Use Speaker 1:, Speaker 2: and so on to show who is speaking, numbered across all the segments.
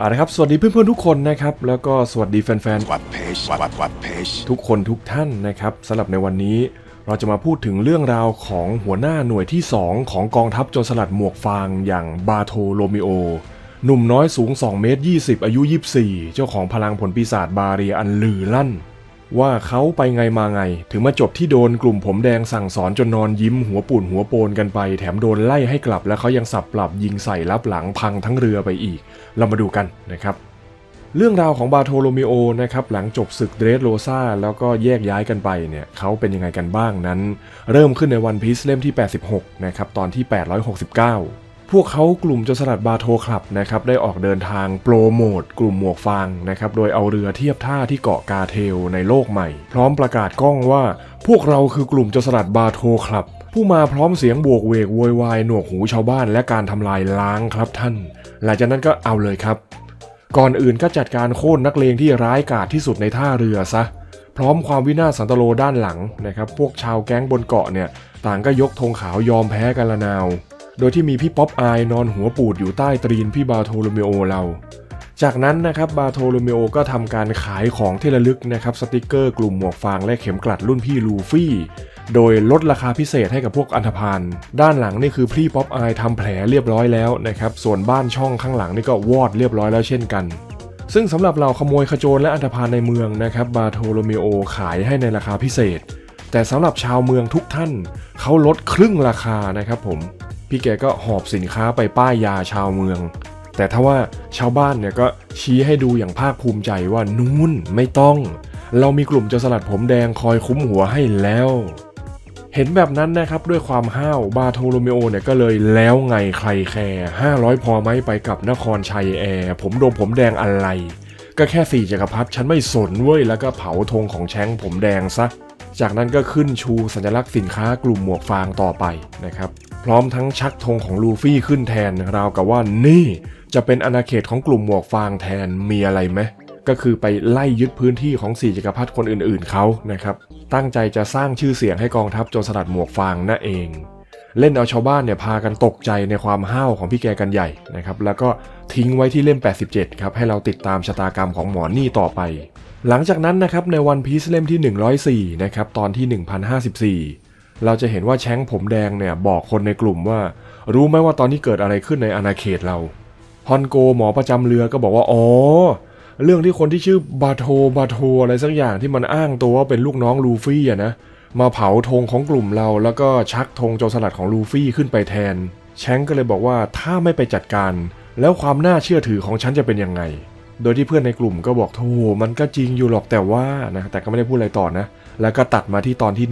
Speaker 1: อาละครับสวัสดีเพื่อนๆทุกคนนะครับแล้วก็สวัสดีแฟน
Speaker 2: วัดเพชรวัดวัดเพชร
Speaker 1: ๆทุกคนทุกท่านนะครับสำหรับในวันนี้เราจะมาพูดถึงเรื่องราวของหัวหน้าหน่วยที่ 2 ของกองทัพโจรสลัดหมวกฟางอย่างบาโทโรมิโอ หนุ่มน้อยสูง2เมตร20 อายุ 24 เจ้าของพลังผลปีศาจบาเรียอันลือลั่น ว่าเขาไปไงมาไง ถึงมาจบที่โดนกลุ่มผมแดงสั่งสอนจนนอนยิ้มหัวปุ่นหัวโปนกันไป แถมโดนไล่ให้กลับ แล้วเขายังสับปรับยิงใส่รับหลังพังทั้งเรือไปอีก เรามาดูกันนะครับ เรื่องราวของบาโทโลมิโอนะครับหลังจบศึกเดรสโรซาแล้วก็แยกย้ายกันไปเนี่ยเขาเป็นยังไงกันบ้างนั้น เริ่มขึ้นในวันพีซเล่มที่ 86 นะครับตอนที่ 869 พวกเขากลุ่มโจรสลัดบาโทคลับนะครับได้ออกเดินทางโปรโมทกลุ่มหมวกฟางนะครับโดยเอาเรือเทียบท่าที่เกาะกาเทลในโลกใหม่ พร้อมประกาศกล้องว่า พวกเราคือกลุ่มโจรสลัดบาโทคลับ ผู้มาพร้อมเสียงบวกเวกโวยวายหนวกหูชาวบ้านและการทำลายล้างครับท่าน หลังจากนั้นก็เอาเลยครับ ก่อนอื่นก็จัดการโค่นนักเลงที่ร้ายกาจที่สุดในท่าเรือซะพร้อมความวินาศสันตโลด้านหลังนะครับพวกชาวแก๊งบนเกาะเนี่ยต่างก็ยกธงขาวยอมแพ้กันละนาว โดยที่มีพี่ป๊อปอายนอนหัวปูดอยู่ใต้ตรีนพี่บาโทโลเมโอเรา จากนั้นนะครับบาโทโลเมโอก็ทำการขายของที่ระลึกนะครับสติกเกอร์กลุ่มหมวกฟางและเข็มกลัดรุ่นพี่ลูฟี่ โดยลดราคาพิเศษให้กับพวกอันธพาลด้านหลังนี่คือพี่ป๊อปอายทำแผลเรียบร้อยแล้วนะครับส่วนบ้านช่องข้างหลังนี่ก็วอดเรียบร้อยแล้วเช่นกันซึ่งสำหรับเราขโมยขโจรและอันธพาลในเมืองนะครับบาโทโลเมโอขายให้ในราคาพิเศษ แต่สำหรับชาวเมืองทุกท่าน เขาลดครึ่งราคานะครับผม พี่แกก็หอบสินค้าไปป้ายยาชาวเมือง แต่ถ้าว่าชาวบ้านเนี่ยก็ชี้ให้ดูอย่างภาคภูมิใจว่านู่นไม่ต้อง เรามีกลุ่มจรสลัดผมแดงคอยคุ้มหัวให้แล้ว เห็นแบบนั้นนะครับด้วยความห้าวบาโทโลเมโอเนี่ยก็เลยแล้วไงใครแคร์500 พอไหมไปกับนครชัยแอร์ผมโดมผมแดงอะไร ก็แค่สี่จักรพรรดิฉันไม่สนเว้ยแล้วก็เผาธงของแช้งผมแดงซะจากนั้นก็ขึ้นชูสัญลักษณ์สินค้ากลุ่มหมวกฟางต่อไปนะครับ ร้อมทั้งชักธงของลูฟี่ขึ้นแทนราวกับว่านี่ จะเป็นอาณาเขตของกลุ่มหมวกฟางแทนมีอะไรไหมก็คือไปไล่ยึดพื้นที่ของสี่จักรพรรดิคนอื่นๆเขานะครับ ตั้งใจจะสร้างชื่อเสียงให้กองทัพโจรสลัดหมวกฟางนั่นเอง เล่นเอาชาวบ้านเนี่ยพากันตกใจในความห้าวของพี่แกกันใหญ่นะครับ แล้วก็ทิ้งไว้ที่เล่ม 87 ครับ ให้เราติดตามชะตากรรมของหมอนี่ต่อไป หลังจากนั้นนะครับในวันพีซเล่มที่ 104 นะครับตอนที่ 1054 เราจะเห็นว่าแช้งผมแดงเนี่ยบอกคนในกลุ่มว่า รู้ไหมว่าตอนนี้เกิดอะไรขึ้นในอาณาเขตเราฮอนโกหมอประจำเรือก็บอกว่าอ๋อเรื่องที่คนที่ชื่อบาโทบาโทอะไรสักอย่างที่มันอ้างตัวว่าเป็นลูกน้องลูฟี่อะนะมาเผาธงของกลุ่มเราแล้วก็ชักธงโจรสลัดของลูฟี่ขึ้นไปแทน แชงก็เลยบอกว่าถ้าไม่ไปจัดการ แล้วความน่าเชื่อถือของฉันจะเป็นยังไง โดยที่เพื่อนในกลุ่มก็บอกโธ่มันก็จริงอยู่หรอกแต่ว่านะแต่ก็ไม่ได้พูดอะไรต่อนะ แล้วก็ตัดมาที่ตอนที่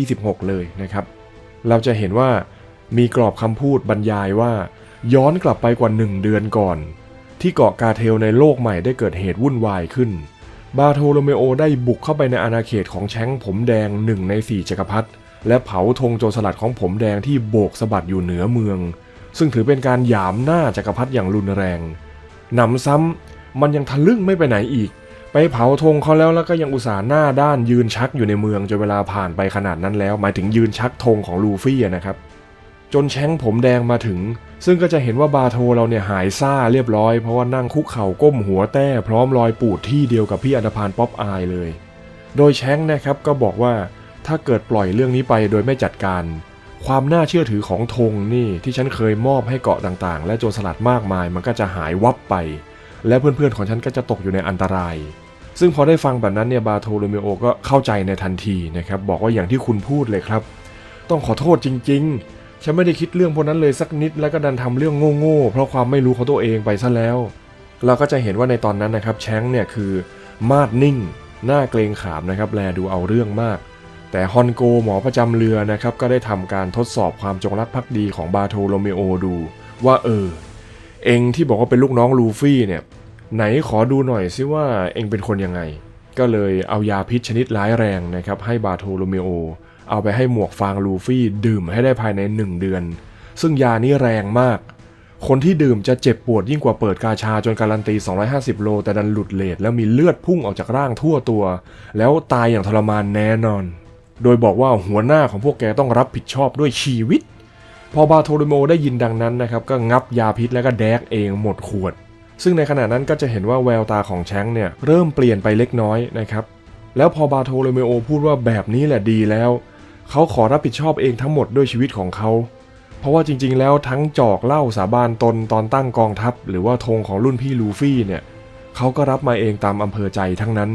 Speaker 1: 1126 เลยนะครับ เราจะเห็นว่ามีกรอบคำพูดบรรยายว่า ย้อนกลับไปกว่า 1 เดือนก่อน ที่เกาะกาเทลในโลกใหม่ได้เกิดเหตุวุ่นวายขึ้น บาโทโลเมโอได้บุกเข้าไปในอาณาเขตของแช้งผมแดงหนึ่งในสี่จักรพรรดิและเผาธงโจรสลัดของผมแดงที่โบกสะบัดอยู่เหนือเมือง ซึ่งถือเป็นการหยามหน้าจักรพรรดิอย่างรุนแรง หนำซ้ำมันยังทะลึ่งไม่ไปไหนอีก ไปเผาธงเขาแล้วแล้วก็ยังอุตส่าห์หน้าด้านยืนชักอยู่ในเมืองจนเวลาผ่านไปขนาดนั้นแล้ว หมายถึงยืนชักธงของลูฟี่นะครับจนแช้งผมแดงมาถึง ซึ่งก็จะเห็นว่าบาโทเราเนี่ยหายซ่าเรียบร้อย เพราะว่านั่งคุกเข่าก้มหัวแต้ พร้อมรอยปูดที่เดียวกับพี่อันพาลป๊อปอายเลย โดยแช้งนะครับก็บอกว่าถ้าเกิดปล่อยเรื่องนี้ไปโดยไม่จัดการ ความน่าเชื่อถือของธงนี่ที่ฉันเคยมอบให้เกาะต่างๆ และโจรสลัดมากมาย มันก็จะหายวับไป และเพื่อนๆของฉันก็จะตกอยู่ในอันตราย ซึ่งพอได้ฟังแบบนั้นเนี่ยบาโทโลเมโอก็เข้าใจในทันทีนะครับบอกว่าอย่างที่คุณพูดเลยครับ ต้องขอโทษจริง ๆ ฉันไม่ได้คิดเรื่องพวกนั้นเลยสักนิด แล้วก็ดันทำเรื่องโง่ๆเพราะความไม่รู้ของตัวเองไปซะแล้ว เราก็จะเห็นว่าในตอนนั้นนะครับแช้งเนี่ยคือมาดนิ่ง หน้าเกรงขามนะครับแลดูเอาเรื่องมาก แต่ฮอนโกหมอประจำเรือนะครับ ก็ได้ทำการทดสอบความจงรักภักดีของบาโทโลเมโอดู ว่าเออ เองที่บอกว่าเป็นลูกน้องลูฟี่เนี่ย ไหนขอดูหน่อยซิว่าเองเป็นคนยังไง ก็เลยเอายาพิษชนิดร้ายแรงนะครับ ให้บาโทโลเมโอ เอาไปให้หมวกฟางลูฟี่ดื่มให้ได้ภายใน 1 เดือน ซึ่งยานี้แรงมาก คนที่ดื่มจะเจ็บปวดยิ่งกว่าเปิดกาชาจนการันตี 250 โล แต่ดันหลุดเลทแล้วมีเลือดพุ่งออกจากร่างทั่วตัว แล้วตายอย่างทรมานแน่นอน โดยบอกว่าหัวหน้าของพวกแกต้องรับผิดชอบด้วยชีวิต พอบาโทโลโมได้ยินดังนั้นนะครับ ก็งับยาพิษแล้วก็แดกเองหมดขวด ซึ่งในขณะนั้นก็จะเห็นว่าแววตาของแชงเนี่ยเริ่มเปลี่ยนไปเล็กน้อยนะครับแล้วพอบาโทโลเมโอพูดว่าแบบนี้แหละดีแล้ว เขาขอรับผิดชอบเองทั้งหมดด้วยชีวิตของเขาเพราะว่าจริงๆ แล้วทั้งจอกเหล่าสาบานตนตอนตั้งกองทัพ หรือว่าธงของรุ่นพี่ลูฟี่เนี่ยเขาก็รับมาเองตามอำเภอใจทั้งนั้น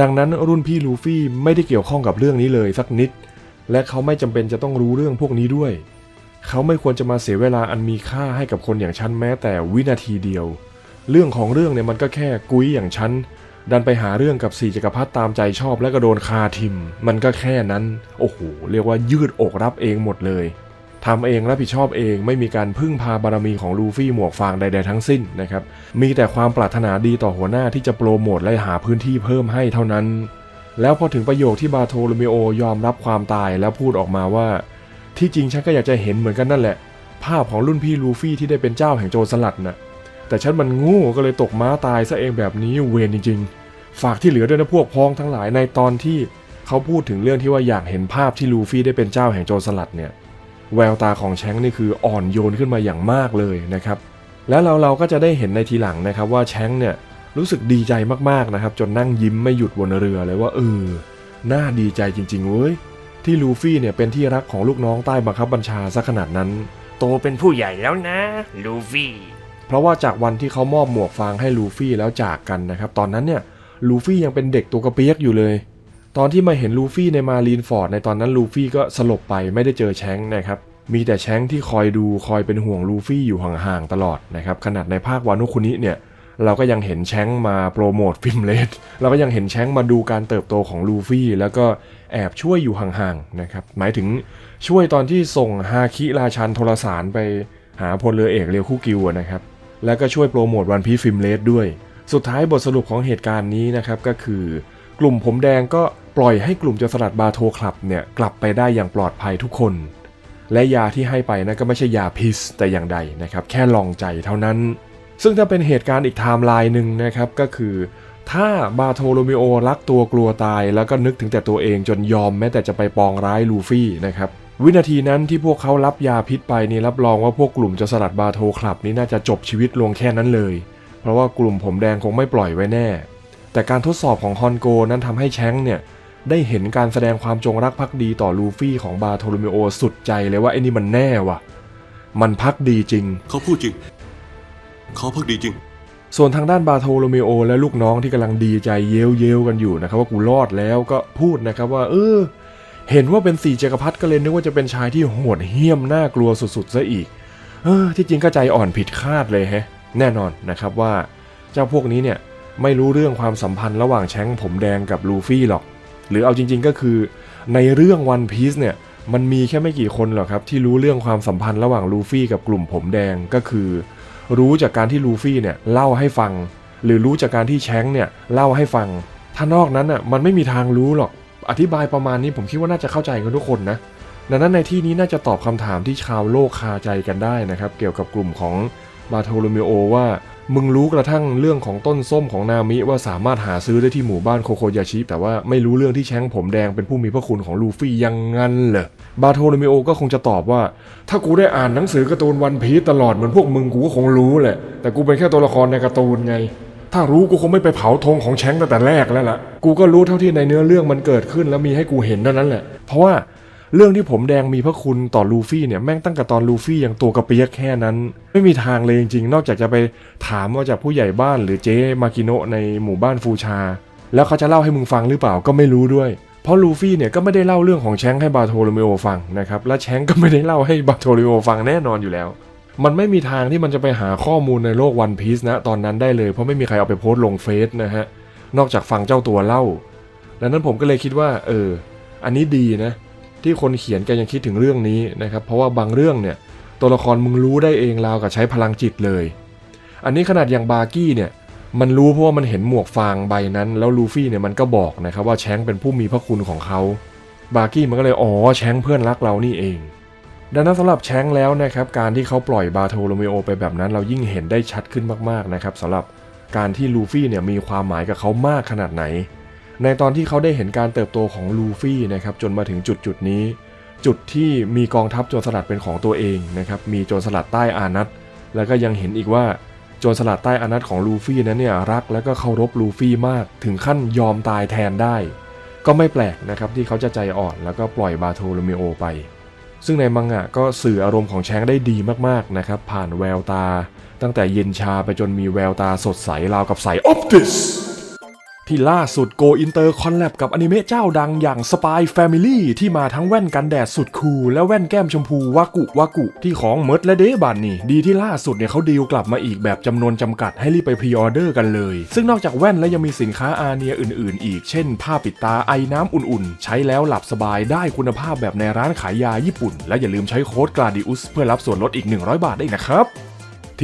Speaker 1: ดังนั้นรุ่นพี่ลูฟี่ไม่ได้เกี่ยวข้องกับเรื่องนี้เลยสักนิด และเขาไม่จำเป็นจะต้องรู้เรื่องพวกนี้ด้วย เขาไม่ควรจะมาเสียเวลาอันมีค่าให้กับคนอย่างฉันแม้แต่วินาทีเดียว เรื่องของเรื่องเนี่ยมันก็แค่กุ้ยอย่างฉันดันไปหาเรื่องกับสี่จักรพรรดิตามใจชอบและก็โดนคาทิม มันก็แค่นั้น โอ้โห เรียกว่ายืดอกรับเองหมดเลย ทำเองรับผิดชอบเองไม่มีการพึ่งพาบารมีของลูฟี่หมวกฟางใด ๆ ทั้งสิ้นนะครับมีแต่ความปรารถนาดีต่อหัวหน้าที่จะโปรโมทและหาพื้นที่เพิ่มให้เท่านั้น แล้วพอถึงประโยคที่บาโทโลเมโอยอมรับความตายแล้วพูดออกมาว่า ที่จริงฉันก็อยากจะเห็นเหมือนกันนั่นแหละ ภาพของรุ่นพี่ลูฟี่ที่ได้เป็นเจ้าแห่งโจรสลัดน่ะแต่ฉันมันงูก็เลยตกม้าตายซะเองแบบนี้เวรจริง ๆ ฝากที่เหลือด้วยนะพวกพ้องทั้งหลายในตอนที่เขาพูดถึงเรื่องที่ว่าอยากเห็นภาพที่ลูฟี่ได้เป็นเจ้าแห่งโจรสลัดเนี่ย แววตาของแชงค์นี่คืออ่อนโยนขึ้นมาอย่างมากเลยนะครับ แล้วเราเราก็จะได้เห็นในทีหลังนะครับว่าแชงค์เนี่ยรู้สึกดีใจมากๆนะครับ จนนั่งยิ้มไม่หยุดบนเรือเลยว่าเออน่าดีใจจริงๆเว้ยที่ลูฟี่เนี่ยเป็นที่รักของลูกน้องใต้บังคับบัญชาซะขนาดนั้น
Speaker 3: โตเป็นผู้ใหญ่แล้วนะลูฟี่
Speaker 1: เพราะว่าจากวันที่เขามอบหมวกฟางให้ลูฟี่แล้วจากกันนะครับ ตอนนั้นเนี่ยลูฟี่ยังเป็นเด็กตัวกระเปียกอยู่เลย ตอนที่มาเห็นลูฟี่ในมารีนฟอร์ดในตอนนั้นลูฟี่ก็สลบไปไม่ได้เจอแชงนะครับมีแต่แชงที่คอยดูคอยเป็นห่วงลูฟี่อยู่ห่างๆตลอดนะครับขนาดในภาควานุคุนิเนี่ยเราก็ยังเห็นแชงมาโปรโมทฟิล์มเลสเราก็ยังเห็นแชงมาดูการเติบโตของลูฟี่ แล้วก็แอบช่วยอยู่ห่างๆนะครับหมายถึงช่วยตอนที่ส่งฮาคิราชันโทรสารไปหาพลเรือเอกเรียวคู่กิวะนะครับแล้วก็ช่วยโปรโมทวันพีฟิล์มเลสด้วย สุดท้ายบทสรุปของเหตุการณ์นี้นะครับก็คือกลุ่มผมแดงก็ ปล่อยให้กลุ่มโจรสลัดบาโทคลับเนี่ยกลับไปได้อย่างปลอดภัยทุกคน และยาที่ให้ไปนะก็ไม่ใช่ยาพิษแต่อย่างใดนะครับแค่ลองใจเท่านั้น ซึ่งถ้าเป็นเหตุการณ์อีกไทม์ไลน์หนึ่งนะครับก็คือถ้าบาโทโลเมโอรักตัวกลัวตายแล้วก็นึกถึงแต่ตัวเองจนยอมแม้แต่จะไปปองร้ายลูฟี่นะครับวินาทีนั้นที่พวกเขารับยาพิษไปนี่รับรองว่าพวกกลุ่มจรสลัดบาโทคลับนี่น่าจะจบชีวิตลงแค่นั้นเลย เพราะว่ากลุ่มผมแดงคงไม่ปล่อยไว้แน่ แต่การทดสอบของฮอนโกนั้นทำให้แชงเนี่ย ได้เห็นการแสดงความจงรักภักดีต่อลูฟี่ของบาโทโลเมโอสุดใจเลยว่าไอ้นี่มันแน่ว่ะ มันพักดีจริง
Speaker 4: เขาพูดจริง เขาพักดีจริง
Speaker 1: ส่วนทางด้านบาโทโลเมโอและลูกน้องที่กำลังดีใจเย้ยวเยๆกันอยู่นะครับว่ากูรอดแล้วก็พูดนะครับว่า เออ เห็นว่าเป็นสี่จักรพรรดิก็เลยนึกว่าจะเป็นชายที่โหดเหี้ยมน่ากลัวสุดๆซะอีก เออ ที่จริงก็ใจอ่อนผิดคาดเลยแฮะ แน่นอนนะครับว่า เจ้าพวกนี้เนี่ยไม่รู้เรื่องความสัมพันธ์ระหว่างแชงค์ผมแดงกับลูฟี่หรอก หรือเอาจริง ๆก็คือในเรื่องวันพีซเนี่ยมันมีแค่ไม่กี่คนหรอกครับ ที่รู้เรื่องความสัมพันธ์ระหว่างลูฟี่กับกลุ่มผมแดงก็คือ รู้จากการที่ลูฟี่เนี่ยเล่าให้ฟัง หรือรู้จากการที่แชงเนี่ยเล่าให้ฟัง ถ้านอกนั้นอะมันไม่มีทางรู้หรอก อธิบายประมาณนี้ผมคิดว่าน่าจะเข้าใจกันทุกคนนะดังนั้นในที่นี้น่าจะตอบคำถามที่ชาวโลกคาใจกันได้นะครับ เกี่ยวกับกลุ่มของบาโทโลเมโอว่า มึงรู้กระทั่งเรื่องของต้นส้มของนามิว่าสามารถหาซื้อได้ที่หมู่บ้านโคโคยาชิ แต่ว่าไม่รู้เรื่องที่แชงผมแดงเป็นผู้มีพระคุณของลูฟี่ยังงั้นเหรอบาโทโลเมโอก็คงจะตอบว่า ถ้ากูได้อ่านหนังสือการ์ตูนวันพีตลอดเหมือนพวกมึงกูก็คงรู้แหละ แต่กูเป็นแค่ตัวละครในการ์ตูนไง ถ้ารู้กูคงไม่ไปเผาธงของแชงตั้งแต่แรกแล้วล่ะ กูก็รู้เท่าที่ในเนื้อเรื่องมันเกิดขึ้น แล้วมีให้กูเห็นเท่านั้นแหละ เพราะว่า เรื่องที่ผมแดงมีพระคุณต่อลูฟี่เนี่ยแม่งตั้งแต่ตอนลูฟี่ยังตัวกระเปียกแค่นั้น ไม่มีทางเลยจริงๆ นอกจากจะไปถามว่าจากผู้ใหญ่บ้านหรือเจ๊มากิโนะในหมู่บ้านฟูชา แล้วเขาจะเล่าให้มึงฟังหรือเปล่าก็ไม่รู้ด้วย เพราะลูฟี่เนี่ยก็ไม่ได้เล่าเรื่องของแชงให้บาโทโลเมโอฟังนะครับและแชงก็ไม่ได้เล่าให้บาโทโลเมโอฟังแน่นอนอยู่แล้ว มันไม่มีทางที่มันจะไปหาข้อมูลในโลกวันพีซนะตอนนั้นได้เลยเพราะไม่มีใครเอาไปโพสต์ลงเฟซนะฮะนอกจากฟังเจ้าตัวเล่าดังนั้นผมก็เลยคิดว่า เออ อันนี้ดีนะ ที่คนเขียนแกยังคิดถึงเรื่องนี้นะครับเพราะว่าบางเรื่องเนี่ยตัวละครมึงรู้ได้เองราวกับใช้พลังจิตเลย อันนี้ขนาดอย่างบาร์กี้เนี่ยมันรู้เพราะว่ามันเห็นหมวกฟางใบนั้น แล้วลูฟี่เนี่ยมันก็บอกนะครับว่าแชงเป็นผู้มีพระคุณของเขา บาร์กี้มันก็เลยอ๋อแชงเพื่อนรักเรานี่เอง ดังนั้นสำหรับแชงแล้วนะครับการที่เขาปล่อยบาโทโลเมโอไปแบบนั้น เรายิ่งเห็นได้ชัดขึ้นมากๆนะครับสำหรับการที่ลูฟี่เนี่ยมีความหมายกับเขามากขนาดไหน ในตอนที่เขาได้เห็นการเติบโตของลูฟี่นะครับจนมาถึงจุดจุดนี้ จุดที่มีกองทัพโจรสลัดเป็นของตัวเองนะครับมีโจรสลัดใต้อานัตแล้วก็ยังเห็นอีกว่าโจรสลัดใต้อานัตของลูฟี่นั้นเนี่ยรักและก็เคารพลูฟี่มากถึงขั้นยอมตายแทนได้ ก็ไม่แปลกนะครับที่เขาจะใจอ่อนแล้วก็ปล่อยบาโทโลเมโอไป ซึ่งในมังงะก็สื่ออารมณ์ของแชงได้ดีมากๆนะครับผ่านแววตา ตั้งแต่เย็นชาไปจนมีแววตาสดใสราวกับใสออปติส ที่ล่าสุดโกอินเตอร์คอนแลบกับอนิเมะเจ้าดังอย่าง Spy Family ที่มาทั้งแว่นกันแดดสุดคูลและแว่นแก้มชมพูวากุวากุที่ของเมิร์ดและเดบันนี่ ดีที่ล่าสุดเนี่ยเขาดีลกลับมาอีกแบบจำนวนจำกัดให้รีบไปพรีออเดอร์กันเลย ซึ่งนอกจากแว่นแล้วยังมีสินค้าอาเนียอื่นๆ อีก เช่น ผ้าปิดตาไอน้ำอุ่นๆ ใช้แล้วหลับสบายได้คุณภาพแบบในร้านขายยาญี่ปุ่น และอย่าลืมใช้โค้ดกราดิอุสเพื่อรับส่วนลดอีก 100 บาทได้นะครับ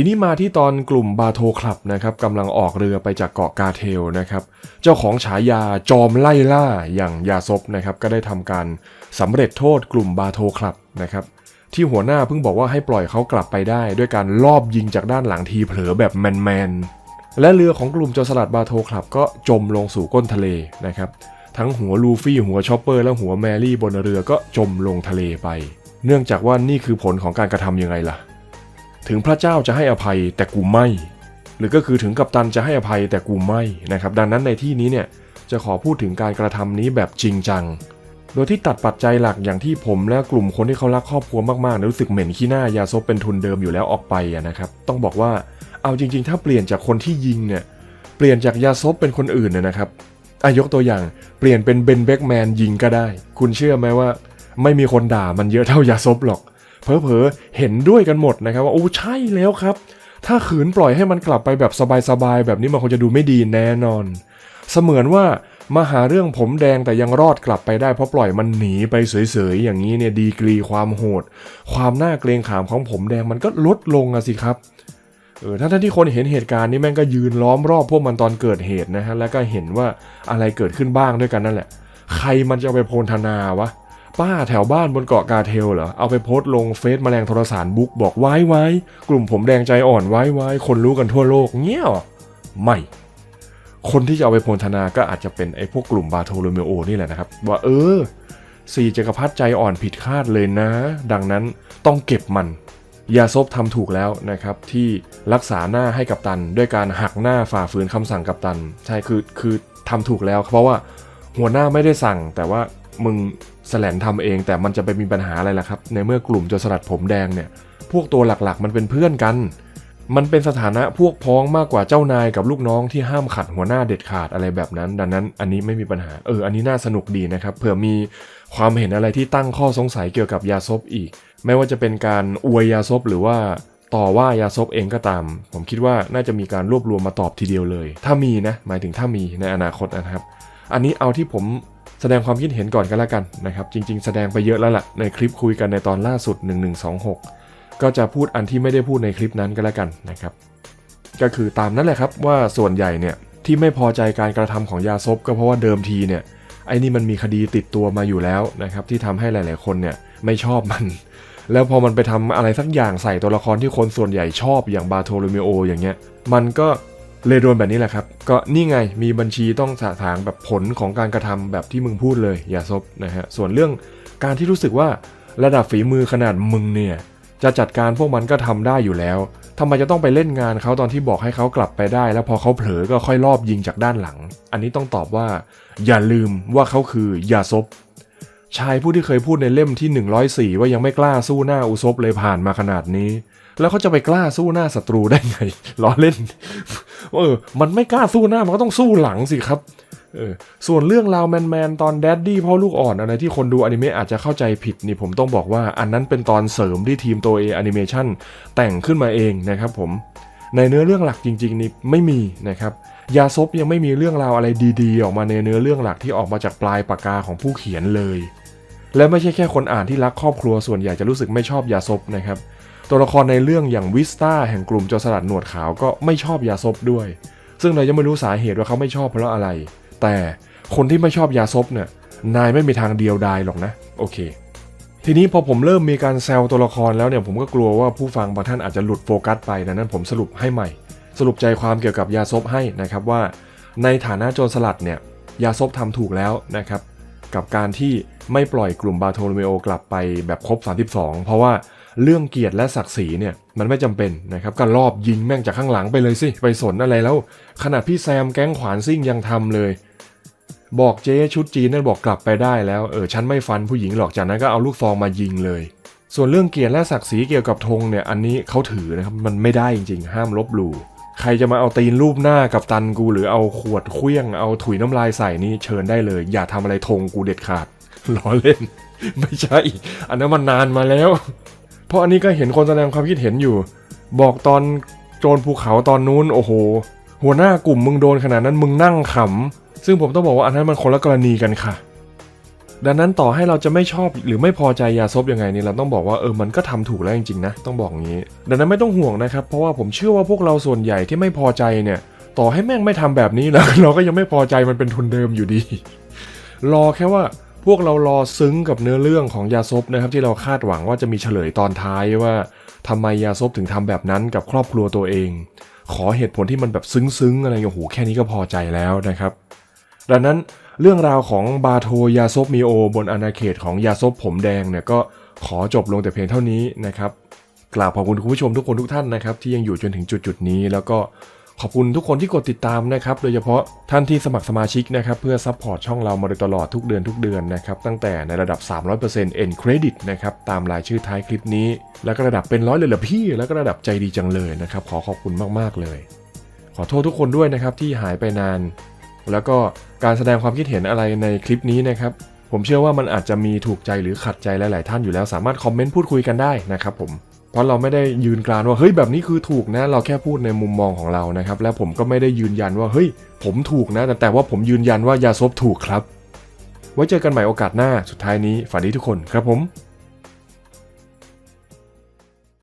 Speaker 1: ทีนี้มาที่ตอนกลุ่มบาโทคลับนะครับกำลังออกเรือไปจากเกาะกาเทลนะครับ เจ้าของฉายาจอมไล่ล่าอย่างยาซบนะครับ ก็ได้ทำการสำเร็จโทษกลุ่มบาโทคลับนะครับ ที่หัวหน้าเพิ่งบอกว่าให้ปล่อยเขากลับไปได้ ด้วยการลอบยิงจากด้านหลังทีเผลอแบบแมนๆและเรือของกลุ่มโจรสลัดบาโทคลับก็จมลงสู่ก้นทะเลนะครับทั้งหัวลูฟี่หัวชอปเปอร์และหัวแมรี่บนเรือก็จมลงทะเลไป เนื่องจากว่านี่คือผลของการกระทำยังไงล่ะ ถึงพระเจ้าจะให้อภัยแต่กูไม่ หรือก็คือถึงกัปตันจะให้อภัยแต่กูไม่นะครับ ดังนั้นในที่นี้เนี่ยจะขอพูดถึงการกระทำนี้แบบจริงจัง โดยที่ตัดปัจจัยหลักอย่างที่ผมและกลุ่มคนที่เขารักครอบครัวมากๆรู้สึกเหม็นขี้หน้ายาซบเป็นทุนเดิมอยู่แล้วออกไปนะครับ ต้องบอกว่าเอาจริง ๆ ถ้าเปลี่ยนจากคนที่ยิงเนี่ยเปลี่ยนจากยาซบเป็นคนอื่นนนะครับอายกตัวอย่างเปลี่ยนเป็นเบนเบ็กแมนยิงก็ได้ คุณเชื่อไหมว่า ไม่มีคนด่ามันเยอะเท่ายาซบหรอก เพอเพอๆเห็นด้วยกันหมดนะครับว่าโอ้ใช่แล้วครับ ถ้าขืนปล่อยให้มันกลับไปแบบสบายๆแบบนี้มันคงจะดูไม่ดีแน่นอน เสมือนว่ามาหาเรื่องผมแดงแต่ยังรอดกลับไปได้เพราะปล่อยมันหนีไปเฉยๆอย่างนี้เนี่ยดีกรีความโหด ความน่าเกรงขามของผมแดงมันก็ลดลงอะสิครับเออทั้งที่คนเห็นเหตุการณ์นี้แม่งก็ยืนล้อมรอบพวกมันตอนเกิดเหตุนะฮะแล้วก็เห็นว่าอะไรเกิดขึ้นบ้างด้วยกันนั่นแหละ ใครมันจะไปโพลธนาวะ ป้าแถวบ้านบนเกาะกาเทลเหรอ เอาไปโพสต์ลงเฟซแมลงโทรสารบุ๊กบอกไว้ไว้กลุ่มผมแดงใจอ่อนไว้ไว้คนรู้กันทั่วโลกเงี้ยอไม่ คนที่จะเอาไปโพลธนาก็อาจจะเป็นไอ้พวกกลุ่มบาโทโลเมโอนี่แหละนะครับ ว่าเออสี่จักรพรรดิใจอ่อนผิดคาดเลยนะ ดังนั้นต้องเก็บมันยาซบทำถูกแล้วนะครับ ที่รักษาหน้าให้กับตัน ด้วยการหักหน้าฝ่าฝืนคำสั่งกับตัน ใช่คือคือทำถูกแล้ว เพราะว่าหัวหน้าไม่ได้สั่งแต่ว่ามึง แสลนทำเองแต่มันจะไปมีปัญหาอะไรล่ะครับ ในเมื่อกลุ่มโจรสลัดผมแดงเนี่ย พวกตัวหลักๆ มันเป็นเพื่อนกัน มันเป็นสถานะพวกพ้องมากกว่าเจ้านายกับลูกน้องที่ห้ามขัดหัวหน้าเด็ดขาดอะไรแบบนั้น ดังนั้นอันนี้ไม่มีปัญหาเอออันนี้น่าสนุกดีนะครับเผื่อมีความเห็นอะไรที่ตั้งข้อสงสัยเกี่ยวกับยาซบอีก ไม่ว่าจะเป็นการอวยยาซบหรือว่าต่อว่ายาซบเองก็ตาม ผมคิดว่าน่าจะมีการรวบรวมมาตอบทีเดียวเลย ถ้ามีนะ หมายถึงถ้ามีในอนาคตนะครับ อันนี้เอาที่ผม แสดงความคิดเห็นก่อนก็แล้วกันนะครับ จริง ๆ แสดงไปเยอะแล้วล่ะในคลิปคุยกันในตอนล่าสุด 1126 ก็จะพูดอันที่ไม่ได้พูดในคลิปนั้นก็แล้วกันนะครับ ก็คือตามนั้นแหละครับว่าส่วนใหญ่เนี่ยที่ไม่พอใจการกระทำของยาซบก็เพราะว่าเดิมทีเนี่ยไอ้นี่มันมีคดีติดตัวมาอยู่แล้วนะครับที่ทำให้หลาย ๆ คนเนี่ยไม่ชอบมัน แล้วพอมันไปทำอะไรสักอย่างใส่ตัวละครที่คนส่วนใหญ่ชอบอย่างบาโทโลเมโออย่างเงี้ยมันก็ เลยโดนแบบนี้แหละครับ ก็นี่ไงมีบัญชีต้องสะถางแบบผลของการกระทำแบบที่มึงพูดเลยยาซบนะฮะส่วนเรื่องการที่รู้สึกว่าระดับฝีมือขนาดมึงเนี่ยจะจัดการพวกมันก็ทำได้อยู่แล้วทำไมจะต้องไปเล่นงานเขาตอนที่บอกให้เขากลับไปได้ แล้วพอเขาเผลอก็ค่อยรอบยิงจากด้านหลัง อันนี้ต้องตอบว่า อย่าลืมว่าเขาคือยาซบชายผู้ที่เคยพูดในเล่มที่ 104 ว่ายังไม่กล้าสู้หน้าอุซบเลยผ่านมาขนาดนี้ แล้วเขาจะไปกล้าสู้หน้าศัตรูได้ไงล้อเล่นเออมันไม่กล้าสู้หน้ามันก็ต้องสู้หลังสิครับเออส่วนเรื่องราวแมนๆตอนแดดดี้พ่อลูกอ่อนอะไรที่คนดูอนิเมะอาจจะเข้าใจผิดนี่ผมต้องบอกว่าอันนั้นเป็นตอนเสริมที่ทีมโตเอแอนิเมชันแต่งขึ้นมาเองนะครับผมในเนื้อเรื่องหลักจริง ๆ นี่ไม่มีนะครับยาซบยังไม่มีเรื่องราวอะไรดีๆ ออกมาในเนื้อเรื่องหลักที่ออกมาจากปลายปากกาของผู้เขียนเลย และไม่ใช่แค่คนอ่านที่รักครอบครัวส่วนใหญ่จะรู้สึกไม่ชอบยาซบนะครับ ตัวละครในเรื่องอย่างวิสตาแห่งกลุ่มโจรสลัดหนวดขาวก็ไม่ชอบยาซบด้วย ซึ่งเรายังไม่รู้สาเหตุว่าเขาไม่ชอบเพราะอะไร แต่คนที่ไม่ชอบยาซบเนี่ยนายไม่มีทางเดียวดายหรอกนะโอเค ทีนี้พอผมเริ่มมีการแซวตัวละครแล้วเนี่ยผมก็กลัวว่าผู้ฟังบางท่านอาจจะหลุดโฟกัสไปดังนั้นผมสรุปให้ใหม่ สรุปใจความเกี่ยวกับยาซบให้นะครับว่า ในฐานะโจรสลัดเนี่ยยาซบทำถูกแล้วนะครับกับการที่ไม่ปล่อยกลุ่มบาโทลเมโอกลับไปแบบครบ 32 เพราะว่า เรื่องเกียรติและศักดิ์ศรีเนี่ยมันไม่จำเป็นนะครับก็รอบยิงแม่งจากข้างหลังไปเลยสิไปสนอะไรแล้ว ขนาดพี่แซมแก๊งขวานซิ่งยังทำเลย บอกเจ๊ชุดจีนนั่นบอกกลับไปได้แล้วเออฉันไม่ฟันผู้หญิงหรอกจากนั้นก็เอาลูกซองมายิงเลย ส่วนเรื่องเกียรติและศักดิ์ศรีเกี่ยวกับธงเนี่ยอันนี้เขาถือนะครับมันไม่ได้จริงๆ ห้ามลบหลู่ใครจะมาเอาตีนรูปหน้ากับตันกู หรือเอาขวดเคลี้ยงเอาถุยน้ำลายใส่นี่เชิญได้เลย อย่าทำอะไรธงกูเด็ดขาดล้อเล่น ไม่ใช่ อันนั้นมันนานมาแล้ว เพราะอันนี้ก็เห็นคนแสดงความคิดเห็นอยู่ บอกตอนโจรภูเขาตอนนู้นโอ้โห หัวหน้ากลุ่มมึงโดนขนาดนั้นมึงนั่งขำซึ่งผมต้องบอกว่าอันนั้นมันคนละกรณีกันค่ะ ดังนั้นต่อให้เราจะไม่ชอบหรือไม่พอใจยาซบยังไงนี่เราต้องบอกว่าเออมันก็ทำถูกแล้วจริงๆนะต้องบอกงี้ ดังนั้นไม่ต้องห่วงนะครับ เพราะว่าผมเชื่อว่าพวกเราส่วนใหญ่ที่ไม่พอใจเนี่ยต่อให้แม่งไม่ทำแบบนี้แล้วเราก็ยังไม่พอใจมันเป็นทุนเดิมอยู่ดี รอแค่ว่า พวกเรารอซึ้งกับเนื้อเรื่องของยาซบนะครับ ที่เราคาดหวังว่าจะมีเฉลยตอนท้ายว่าทำไมยาซบถึงทำแบบนั้นกับครอบครัวตัวเอง ขอเหตุผลที่มันแบบซึ้งๆอะไรอย่างเงี้ยโอ้โหแค่นี้ก็พอใจแล้วนะครับ ดังนั้นเรื่องราวของบาโทยาซบมีโอบนอาณาเขตของยาซบผมแดงเนี่ยก็ขอจบลงแต่เพียงเท่านี้นะครับกราบขอบคุณคุณผู้ชมทุกคนทุกท่านนะครับ ที่ยังอยู่จนถึงจุดจุดๆนี้แล้วก็ ขอบคุณทุกคนที่กดติดตามนะครับ โดยเฉพาะท่านที่สมัครสมาชิกนะครับ เพื่อซัพพอร์ตช่องเรามาโดยตลอดทุกเดือนทุกเดือนนะครับ ตั้งแต่ในระดับ 300% End Credit นะครับ ตามรายชื่อท้ายคลิปนี้ แล้วก็ระดับเป็นร้อยเลยเหรอพี่ แล้วก็ระดับใจดีจังเลยนะครับ ขอขอบคุณมาก ๆ เลย ขอโทษทุกคนด้วยนะครับที่หายไปนาน แล้วก็การแสดงความคิดเห็นอะไรในคลิปนี้นะครับ ผมเชื่อว่ามันอาจจะมีถูกใจหรือขัดใจหลาย ๆ ท่านอยู่แล้ว สามารถคอมเมนต์พูดคุยกันได้นะครับผม เพราะเราไม่ได้ยืนกรานว่าเฮ้ยแบบนี้คือถูกนะ เราแค่พูดในมุมมองของเรานะครับ และผมก็ไม่ได้ยืนยันว่าเฮ้ยผมถูกนะ แต่แต่ว่าผมยืนยันว่ายาซบถูกครับ ไว้เจอกันใหม่โอกาสหน้าสุดท้ายนี้ฝันดีทุกคนครับผม